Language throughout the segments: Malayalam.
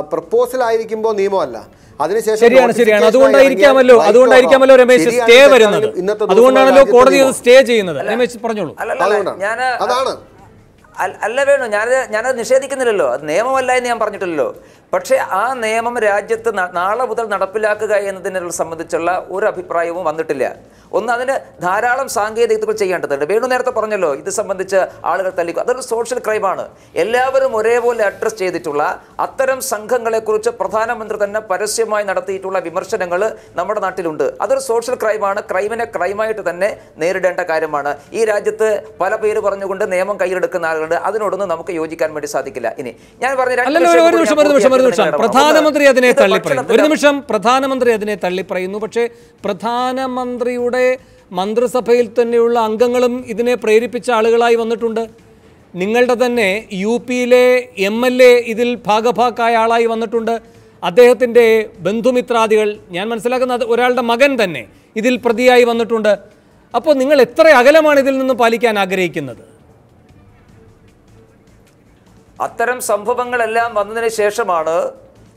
പ്രപ്പോസൽ ആയിരിക്കുമ്പോൾ നിയമമല്ല. അതിനുശേഷം ശരിയാണ് ശരിയാണ്. അതുകൊണ്ടായിരിക്കാമല്ലോ അതുകൊണ്ടായിരിക്കാമല്ലോ രമേശ് സ്റ്റേ വരുന്നത്. അതുകൊണ്ടാണല്ലോ കോടതി അത് സ്റ്റേ ചെയ്യുന്നത്. രമേശ് പറഞ്ഞോളൂ. അതാണ്. അല്ല വേണോ. ഞാനത് ഞാനത് നിഷേധിക്കുന്നില്ലല്ലോ. അത് നിയമമല്ല എന്ന് ഞാൻ പറഞ്ഞിട്ടില്ലല്ലോ. പക്ഷേ ആ നിയമം രാജ്യത്ത് നാളെ മുതൽ നടപ്പിലാക്കുക എന്നതിനെ സംബന്ധിച്ചുള്ള ഒരു അഭിപ്രായവും വന്നിട്ടില്ല. ഒന്ന് അതിന് ധാരാളം സാങ്കേതികതകൾ ചെയ്യേണ്ടതുണ്ട്. വേണു നേരത്തെ പറഞ്ഞല്ലോ ഇത് സംബന്ധിച്ച് ആളുകൾ തല്ലിക്കും അതൊരു സോഷ്യൽ ക്രൈമാണ് എല്ലാവരും ഒരേപോലെ അഡ്രസ്സ് ചെയ്തിട്ടുള്ള അത്തരം സംഘങ്ങളെക്കുറിച്ച് പ്രധാനമന്ത്രി തന്നെ പരസ്യമായി നടത്തിയിട്ടുള്ള വിമർശനങ്ങൾ നമ്മുടെ നാട്ടിലുണ്ട്. അതൊരു സോഷ്യൽ ക്രൈമാണ് ക്രൈമിനെ ക്രൈമായിട്ട് തന്നെ നേരിടേണ്ട കാര്യമാണ്. ഈ രാജ്യത്ത് പല പേര് പറഞ്ഞുകൊണ്ട് നിയമം കയ്യിലെടുക്കുന്ന ആളുകളുണ്ട്. അതിനോടൊന്നും നമുക്ക് യോജിക്കാൻ വേണ്ടി സാധിക്കില്ല. ഇനി ഞാൻ പറഞ്ഞ ഒരു നിമിഷം. പ്രധാനമന്ത്രി അതിനെ തള്ളിപ്പറയുന്നു. ഒരു നിമിഷം പ്രധാനമന്ത്രി അതിനെ തള്ളിപ്പറയുന്നു. പക്ഷേ പ്രധാനമന്ത്രിയുടെ മന്ത്രിസഭയിൽ തന്നെയുള്ള അംഗങ്ങളും ഇതിനെ പ്രേരിപ്പിച്ച ആളുകളായി വന്നിട്ടുണ്ട്. നിങ്ങളുടെ തന്നെ യു പിയിലെ എം എൽ എ ഇതിൽ ഭാഗഭാക്കായ ആളായി വന്നിട്ടുണ്ട്. അദ്ദേഹത്തിന്റെ ബന്ധുമിത്രാദികൾ ഞാൻ മനസ്സിലാക്കുന്നത് ഒരാളുടെ മകൻ തന്നെ ഇതിൽ പ്രതിയായി വന്നിട്ടുണ്ട്. അപ്പോൾ നിങ്ങൾ എത്ര അകലമാണ് ഇതിൽ നിന്ന് പാലിക്കാൻ ആഗ്രഹിക്കുന്നത്? അത്തരം സംഭവങ്ങളെല്ലാം വന്നതിന് ശേഷമാണ്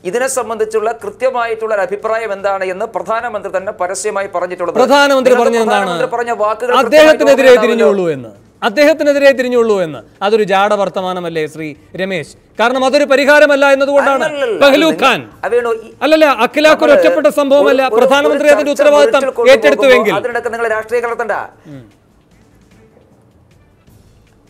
ഇതിനെ സംബന്ധിച്ചുള്ള കൃത്യമായിട്ടുള്ള ഒരു അഭിപ്രായം എന്താണ് എന്ന് പ്രധാനമന്ത്രി തന്നെ പരസ്യമായി പറഞ്ഞിട്ടുള്ളത്. പ്രധാനമന്ത്രി പറഞ്ഞ എന്താണ്? പറഞ്ഞ വാക്കുകൾ അദ്ദേഹത്തിനെതിരെ തിരിഞ്ഞുള്ളൂ എന്ന്. അദ്ദേഹത്തിനെതിരെ തിരിഞ്ഞുള്ളൂ എന്ന്. അതൊരു ജാട വർത്തമാനമല്ലേ ശ്രീ രമേശ്? കാരണം അതൊരു പരിഹാരമല്ല എന്നതുകൊണ്ടാണ്. പഹലു ഖാൻ. അല്ലല്ല അഖിലാഖ് ഒരു ഒറ്റപ്പെട്ട സംഭവമല്ല. പ്രധാനമന്ത്രി അതിന്റെ ഉത്തരവാദിത്തം ഏറ്റെടുത്തുവെങ്കിൽ. നിങ്ങൾ രാഷ്ട്രീയ കലർത്തണ്ട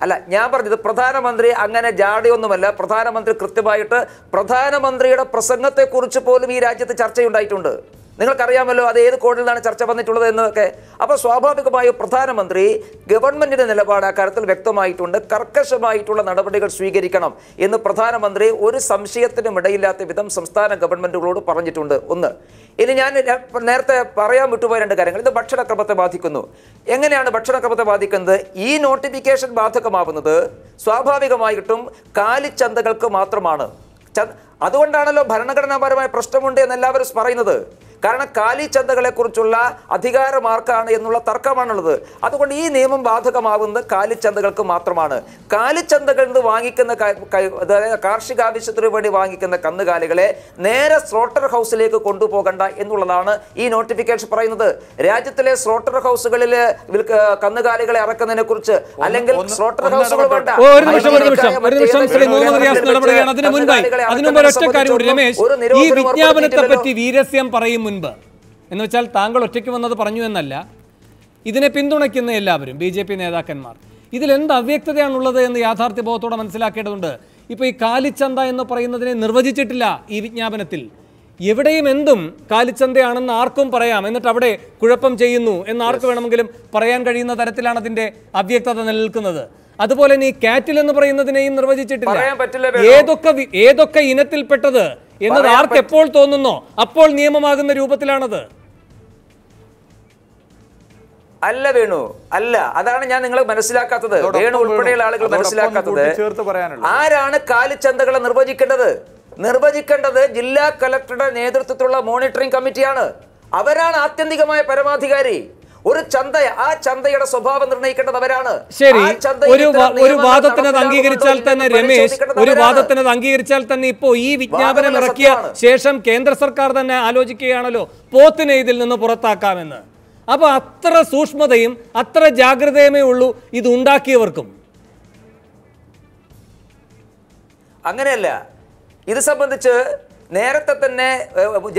അല്ല ഞാൻ പറഞ്ഞത് പ്രധാനമന്ത്രി അങ്ങനെ ജാടിയൊന്നുമല്ല പ്രധാനമന്ത്രി കൃത്യമായിട്ട് പ്രധാനമന്ത്രിയുടെ പ്രസംഗത്തെക്കുറിച്ച് പോലും ഈ രാജ്യത്ത് ചർച്ചയുണ്ടായിട്ടുണ്ട്. നിങ്ങൾക്കറിയാമല്ലോ അത് ഏത് കോടതിയിലാണ് ചർച്ച വന്നിട്ടുള്ളത് എന്നതൊക്കെ. അപ്പോൾ സ്വാഭാവികമായും പ്രധാനമന്ത്രി ഗവൺമെന്റിന്റെ നിലപാട് ആ കാര്യത്തിൽ വ്യക്തമായിട്ടുണ്ട്. കർക്കശമായിട്ടുള്ള നടപടികൾ സ്വീകരിക്കണം എന്ന് പ്രധാനമന്ത്രി ഒരു സംശയത്തിനും ഇടയില്ലാത്ത വിധം സംസ്ഥാന ഗവൺമെന്റുകളോട് പറഞ്ഞിട്ടുണ്ട്. ഒന്ന് ഇനി ഞാൻ നേരത്തെ പറയാൻ വിട്ടുപോയ രണ്ട് കാര്യങ്ങൾ. ഇത് ഭക്ഷണക്രമത്തെ ബാധിക്കുന്നു. എങ്ങനെയാണ് ഭക്ഷണക്രമത്തെ ബാധിക്കുന്നത്? ഈ നോട്ടിഫിക്കേഷൻ ബാധകമാവുന്നത് സ്വാഭാവികമായിട്ടും കാലിച്ചന്തകൾക്ക് മാത്രമാണ്. അതുകൊണ്ടാണല്ലോ ഭരണഘടനാപരമായ പ്രശ്നമുണ്ട് എന്ന് എല്ലാവരും പറയുന്നത്. കാരണം കാലിച്ചന്തകളെ കുറിച്ചുള്ള അധികാരമാർക്കാണ് എന്നുള്ള തർക്കമാണുള്ളത്. അതുകൊണ്ട് ഈ നിയമം ബാധകമാവുന്നത് കാലിച്ചന്തകൾക്ക് മാത്രമാണ്. കാലിച്ചന്തകളിൽ നിന്ന് വാങ്ങിക്കുന്ന കാർഷിക ആവശ്യത്തിന് വേണ്ടി വാങ്ങിക്കുന്ന കന്നുകാലികളെ നേരെ സ്ലോട്ടർ ഹൗസിലേക്ക് കൊണ്ടുപോകണ്ട എന്നുള്ളതാണ് ഈ നോട്ടിഫിക്കേഷൻ പറയുന്നത്. രാജ്യത്തിലെ സ്ലോട്ടർ ഹൗസുകളിൽ വിൽക്ക- കന്നുകാലികളെ ഇറക്കുന്നതിനെ കുറിച്ച് അല്ലെങ്കിൽ സ്ലോട്ടർ ഹൗസുകൾ വേണ്ട. ഓ ഒരു നിമിഷം ഒരു നിമിഷം. ഒരു നിമിഷം ശ്രീ മുഹമ്മദ് റിയാസ് കേന്ദ്രത്തിൽ അതിനു മുൻപായി. അതിനു മുമ്പ് ഒരൊറ്റ കാര്യം രമേശ് ഈ നിരോധനം വിജ്ഞാപനത്തെ പറ്റി വീരസ്യം പറയും മുൻപ്. എന്ന് വെച്ചാൽ താങ്കൾ ഒറ്റയ്ക്ക് വന്നത് പറഞ്ഞു എന്നല്ല. ഇതിനെ പിന്തുണയ്ക്കുന്ന എല്ലാവരും ബി ജെ പി നേതാക്കന്മാർ. ഇതിലെന്ത് എന്ത് അവ്യക്തതയാണുള്ളത് എന്ന് യാഥാർത്ഥ്യബോധത്തോടെ മനസ്സിലാക്കേണ്ടതുണ്ട്. ഇപ്പോൾ ഈ കാലിച്ചന്ത എന്ന് പറയുന്നതിനെ നിർവചിച്ചിട്ടില്ല ഈ വിജ്ഞാപനത്തിൽ. എവിടെയും എന്തും കാലിച്ചന്തയാണെന്ന് ആർക്കും പറയാം. എന്നിട്ട് അവിടെ കുഴപ്പം ചെയ്യുന്നു എന്ന് ആർക്ക് വേണമെങ്കിലും പറയാൻ കഴിയുന്ന തരത്തിലാണ് അതിന്റെ അവ്യക്തത നിലനിൽക്കുന്നത്. അതുപോലെ തന്നെ ഈ കാറ്റിൽ എന്ന് പറയുന്നതിനെയും നിർവചിച്ചിട്ടില്ല. ഏതൊക്കെ ഏതൊക്കെ ഇനത്തിൽപ്പെട്ടത് എന്നത് ആർക്ക് എപ്പോൾ തോന്നുന്നോ അപ്പോൾ നിയമമാകുന്ന രൂപത്തിലാണത്. അല്ല വേണു അല്ല അതാണ് ഞാൻ നിങ്ങൾ മനസ്സിലാക്കാത്തത്. വേണു ഉൾപ്പെടെയുള്ള ആളുകൾ മനസ്സിലാക്കാത്തത് ആരാണ് കാലിച്ചന്തകളെ നിർവചിക്കേണ്ടത്? നിർവചിക്കേണ്ടത് ജില്ലാ കലക്ടറുടെ നേതൃത്വത്തിലുള്ള മോണിറ്ററിംഗ് കമ്മിറ്റിയാണ്. അവരാണ് ആത്യന്തികമായ പരമാധികാരി. ഒരു ചന്ത ആ ചന്തയുടെ സ്വഭാവം നിർണയിക്കേണ്ടത് അവരാണ് ശരി ഒരു ഒരു അംഗീകരിച്ചാൽ തന്നെ രമേശ് ഒരു. വാദത്തിന് അംഗീകരിച്ചാൽ തന്നെ ഇപ്പോ ഈ വിജ്ഞാപനം ഇറക്കിയ ശേഷം കേന്ദ്ര സർക്കാർ തന്നെ ആലോചിക്കുകയാണല്ലോ പോത്തിനെ ഇതിൽ നിന്ന് പുറത്താക്കാമെന്ന്. അപ്പൊ അത്ര സൂക്ഷ്മതയും അത്ര ജാഗ്രതയുമേ ഉള്ളൂ ഇത് ഉണ്ടാക്കിയവർക്കും. അങ്ങനെയല്ല ഇത് സംബന്ധിച്ച് നേരത്തെ തന്നെ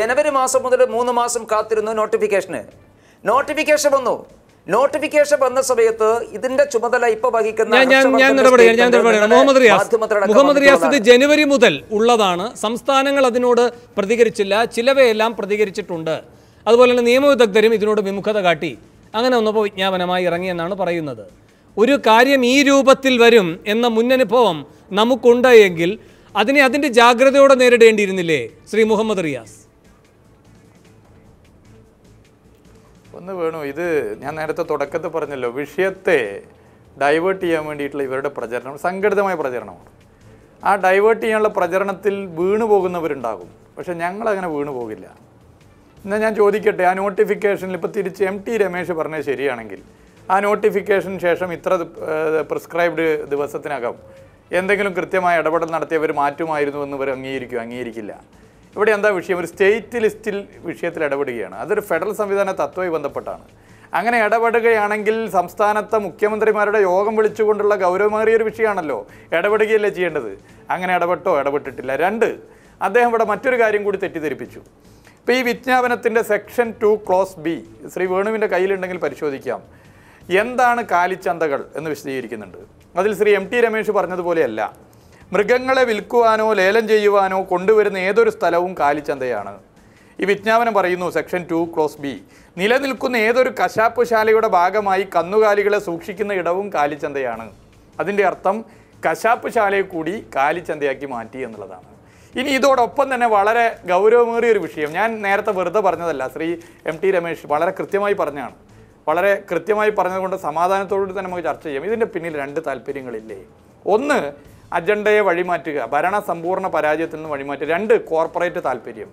ജനുവരി മാസം മുതൽ മൂന്ന് മാസം കാത്തിരുന്നു നോട്ടിഫിക്കേഷന്. നോട്ടിഫിക്കേഷൻ വന്നു. നോട്ടിഫിക്കേഷൻ വന്ന സമയത്ത് ഇതിന്റെ ചുമതല ഇപ്പൊ വഹിക്കുന്ന മുഹമ്മദ് റിയാസ്. മുഹമ്മദ് റിയാസ് ഇത് ജനുവരി മുതൽ ഉള്ളതാണ്. സംസ്ഥാനങ്ങൾ അതിനോട് പ്രതികരിച്ചില്ല. ചിലവയെല്ലാം പ്രതികരിച്ചിട്ടുണ്ട്. അതുപോലെ തന്നെ നിയമവിദഗ്ധരും ഇതിനോട് വിമുഖത കാട്ടി. അങ്ങനെ ഒന്നപ്പോൾ വിജ്ഞാപനമായി ഇറങ്ങിയെന്നാണ് പറയുന്നത്. ഒരു കാര്യം ഈ രൂപത്തിൽ വരും എന്ന മുന്നനുഭവം നമുക്കുണ്ട് എങ്കിൽ അതിനെ അതിന്റെ ജാഗ്രതയോടെ നേരിടേണ്ടിയിരുന്നില്ലേ ശ്രീ മുഹമ്മദ് റിയാസ്? ഒന്ന് വേണു ഇത് ഞാൻ നേരത്തെ തുടക്കത്തിൽ പറഞ്ഞല്ലോ വിഷയത്തെ ഡൈവേർട്ട് ചെയ്യാൻ വേണ്ടിയിട്ടുള്ള ഇവരുടെ പ്രചരണം സംഘടിതമായ പ്രചരണമാണ്. ആ ഡൈവേർട്ട് ചെയ്യാനുള്ള പ്രചരണത്തിൽ വീണു പോകുന്നവരുണ്ടാകും പക്ഷെ ഞങ്ങളങ്ങനെ വീണു പോകില്ല. എന്നാൽ ഞാൻ ചോദിക്കട്ടെ ആ നോട്ടിഫിക്കേഷനിൽ ഇപ്പോൾ തിരിച്ച് എം ടി രമേശ് പറഞ്ഞത് ശരിയാണെങ്കിൽ ആ നോട്ടിഫിക്കേഷന് ശേഷം ഇത്ര പ്രിസ്ക്രൈബ്ഡ് ദിവസത്തിനകം എന്തെങ്കിലും കൃത്യമായ ഇടപെടൽ നടത്തിയവർ മാറ്റുമായിരുന്നു എന്ന് ഇവർ അംഗീകരിക്കും അംഗീകരിക്കില്ല. ഇവിടെ എന്താ വിഷയം? ഒരു സ്റ്റേറ്റ് ലിസ്റ്റിൽ വിഷയത്തിൽ ഇടപെടുകയാണ്. അതൊരു ഫെഡറൽ സംവിധാന തത്വമായി ബന്ധപ്പെട്ടാണ്. അങ്ങനെ ഇടപെടുകയാണെങ്കിൽ സംസ്ഥാനത്തെ മുഖ്യമന്ത്രിമാരുടെ യോഗം വിളിച്ചുകൊണ്ടുള്ള ഗൗരവമേറിയ ഒരു വിഷയമാണല്ലോ ഇടപെടുകയല്ലേ ചെയ്യേണ്ടത്? അങ്ങനെ ഇടപെട്ടോ? ഇടപെട്ടിട്ടില്ല. രണ്ട് അദ്ദേഹം ഇവിടെ മറ്റൊരു കാര്യം കൂടി തെറ്റിദ്ധരിപ്പിച്ചു. ഇപ്പോൾ ഈ വിജ്ഞാപനത്തിന്റെ section two clause B Shri വേണുവിന്റെ കയ്യിലുണ്ടെങ്കിൽ പരിശോധിക്കാം. എന്താണ് കാലിച്ചന്തകൾ എന്ന് വിശദീകരിക്കുന്നുണ്ട്. അതിൽ ശ്രീ എം ടി രമേശ് പറഞ്ഞതുപോലെയല്ല. മൃഗങ്ങളെ വിൽക്കുവാനോ ലേലം ചെയ്യുവാനോ കൊണ്ടുവരുന്ന ഏതൊരു സ്ഥലവും കാലിച്ചന്തയാണ്. ഈ വിജ്ഞാപനം പറയുന്നു സെക്ഷൻ ടു ക്ലോസ് ബി. നിലനിൽക്കുന്ന ഏതൊരു കശാപ്പുശാലയുടെ ഭാഗമായി കന്നുകാലികളെ സൂക്ഷിക്കുന്ന ഇടവും കാലിച്ചന്തയാണ്. അതിന്റെ അർത്ഥം കശാപ്പുശാലയെ കൂടി കാലിച്ചന്തയാക്കി മാറ്റി എന്നുള്ളതാണ്. ഇനി ഇതോടൊപ്പം തന്നെ വളരെ ഗൗരവമേറിയ ഒരു വിഷയം. ഞാൻ നേരത്തെ വെറുതെ പറഞ്ഞതല്ല ശ്രീ എം ടി രമേശ് വളരെ കൃത്യമായി പറഞ്ഞാണ്. വളരെ കൃത്യമായി പറഞ്ഞതുകൊണ്ട് സമാധാനത്തോടുകൂടി തന്നെ നമുക്ക് ചർച്ച ചെയ്യാം. ഇതിന്റെ പിന്നിൽ രണ്ട് താല്പര്യങ്ങളില്ലേ? ഒന്ന് അജണ്ടയെ വഴിമാറ്റുക ഭരണ സമ്പൂർണ പരാജയത്തിൽ നിന്ന് വഴിമാറ്റുക. രണ്ട് കോർപ്പറേറ്റ് താല്പര്യം.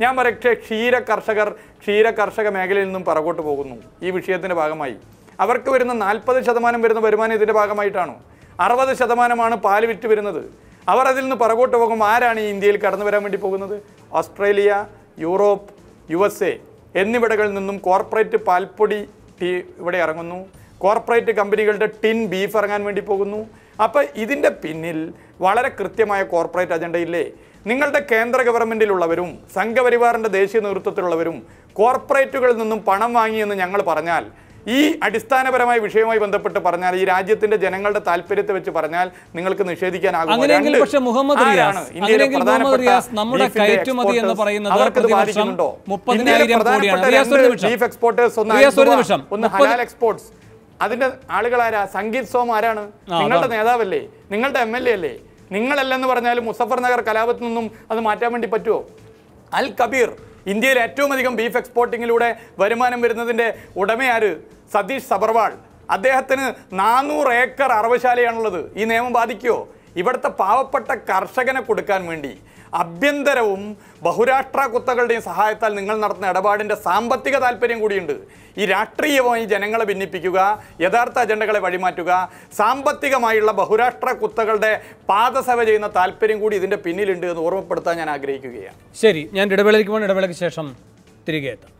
ഞാൻ പറയട്ടെ ക്ഷീര കർഷകർ ക്ഷീര കർഷക മേഖലയിൽ നിന്നും പുറകോട്ട് പോകുന്നു. ഈ വിഷയത്തിന്റെ ഭാഗമായി. അവർക്ക് വരുന്ന നാൽപ്പത് ശതമാനം വരുന്ന വരുമാനം ഇതിന്റെ ഭാഗമായിട്ടാണ്? അറുപത് ശതമാനമാണ് പാൽ വിറ്റ് വരുന്നത്. അവർ അതിൽ നിന്ന് പുറകോട്ട് പോകുമ്പോൾ ആരാണ് ഈ ഇന്ത്യയിൽ കടന്നു വരാൻ വേണ്ടി പോകുന്നത്? Australia Europe U S A എന്നിവിടങ്ങളിൽ നിന്നും കോർപ്പറേറ്റ് പാൽപ്പൊടി ടീ ഇവിടെ ഇറങ്ങുന്നു. കോർപ്പറേറ്റ് കമ്പനികളുടെ ടിൻ ബീഫ് ഇറങ്ങാൻ വേണ്ടി പോകുന്നു. അപ്പോൾ ഇതിന്റെ പിന്നിൽ വളരെ കൃത്യമായ കോർപ്പറേറ്റ് അജണ്ടയില്ലേ നിങ്ങളുടെ കേന്ദ്ര ഗവൺമെന്റിലുള്ളവരും സംഘപരിവാറിന്റെ ദേശീയ നേതൃത്വത്തിലുള്ളവരും കോർപ്പറേറ്റുകളിൽ നിന്നും പണം വാങ്ങിയെന്ന് ഞങ്ങൾ പറഞ്ഞാൽ ഈ അടിസ്ഥാനപരമായ വിഷയവുമായി ബന്ധപ്പെട്ട് പറഞ്ഞാൽ ഈ രാജ്യത്തിന്റെ ജനങ്ങളുടെ താല്പര്യത്തെ വെച്ച് പറഞ്ഞാൽ നിങ്ങൾക്ക് നിഷേധിക്കാനാകും പക്ഷേ മുഹമ്മദ് റിയാസ്, അങ്ങനെയെങ്കിൽ മുഹമ്മദ് റിയാസ് നമ്മുടെ കയറ്റുമതി എന്ന് പറയുന്നത് പ്രതിവർഷം? മുപ്പതിനായിരം കോടിയാണ്. റിയാസ് ഒരു നിമിഷം. റിയാസ് ഒരു നിമിഷം. മുപ്പത് എക്സ്പോർട്സ് അതിന്റെ ആളുകളാരാ ആരാ? സംഗീത് സോം ആരാണ്? നിങ്ങളുടെ നേതാവല്ലേ? നിങ്ങളുടെ എം എൽ എ അല്ലേ? നിങ്ങളല്ലെന്ന് പറഞ്ഞാലും മുസഫർ നഗർ കലാപത്തിൽ നിന്നും അത് മാറ്റാൻ വേണ്ടി പറ്റുമോ അൽ കബീർ ഇന്ത്യയിൽ ഏറ്റവും അധികം ബീഫ് എക്സ്പോർട്ടിങ്ങിലൂടെ വരുമാനം വരുന്നതിന്റെ ഉടമയാര് സതീഷ് സബർവാൾ. അദ്ദേഹത്തിന് നാനൂറ് ഏക്കർ അറവശാലയാണുള്ളത്. ഈ നിയമം ബാധിക്കുമോ ഇവിടുത്തെ പാവപ്പെട്ട കർഷകനെ കൊടുക്കാൻ വേണ്ടി. ആഭ്യന്തരവും ബഹുരാഷ്ട്ര കുത്തകളുടെയും സഹായത്താൽ നിങ്ങൾ നടത്തുന്ന ഇടപാടിന്റെ സാമ്പത്തിക താല്പര്യം കൂടിയുണ്ട്. ഈ രാഷ്ട്രീയമായി ജനങ്ങളെ ഭിന്നിപ്പിക്കുക യഥാർത്ഥ അജണ്ടകളെ വഴിമാറ്റുക സാമ്പത്തികമായുള്ള ബഹുരാഷ്ട്ര കുത്തകളുടെ പാദസേവ ചെയ്യുന്ന താല്പര്യം കൂടി ഇതിന്റെ പിന്നിലുണ്ട് എന്ന് ഓർമ്മപ്പെടുത്താൻ ഞാൻ ആഗ്രഹിക്കുകയാണ്. ശരി ഞാൻ ഇടവേളയ്ക്ക് പോകണം ഇടവേളയ്ക്ക് ശേഷം തിരികെ എത്താം.